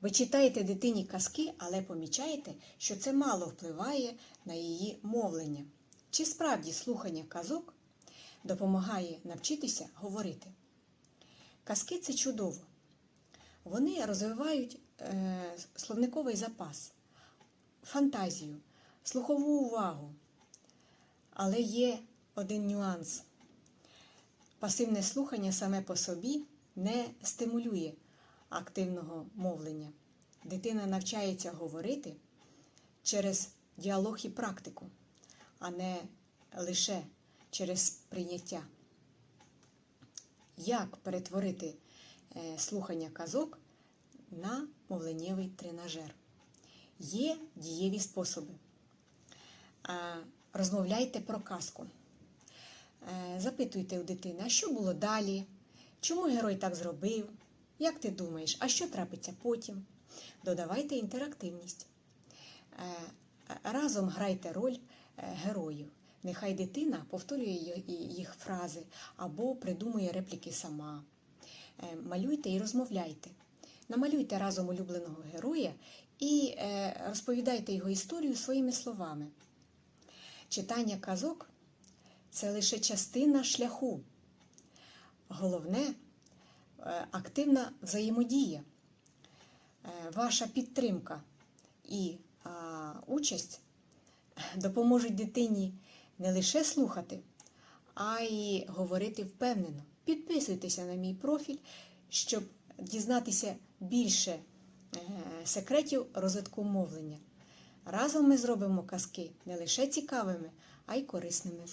Ви читаєте дитині казки, але помічаєте, що це мало впливає на її мовлення. Чи справді слухання казок допомагає навчитися говорити? Казки це чудово. Вони розвивають е, словниковий запас, фантазію, слухову увагу. Але є один нюанс. Пасивне слухання саме по собі не стимулює активного мовлення. Дитина навчається говорити через діалог і практику, а не лише через прийняття. Як перетворити е, слухання казок на мовленнєвий тренажер? Є дієві способи. Розмовляйте про казку. Е, Запитуйте у дитини, а що було далі? Чому герой так зробив? Як ти думаєш, а що трапиться потім? Додавайте інтерактивність. Е, Разом грайте роль е, героїв. Нехай дитина повторює їх фрази або придумує репліки сама. Е, Малюйте і розмовляйте. Намалюйте разом улюбленого героя і е, розповідайте його історію своїми словами. Читання казок це лише частина шляху. Головне е, активна взаємодія, Е, ваша підтримка і участь допоможуть дитині не лише слухати, а й говорити впевнено. Підписуйтеся на мій профіль, щоб дізнатися більше е, секретів розвитку мовлення. Разом ми зробимо казки не лише цікавими, а й корисними.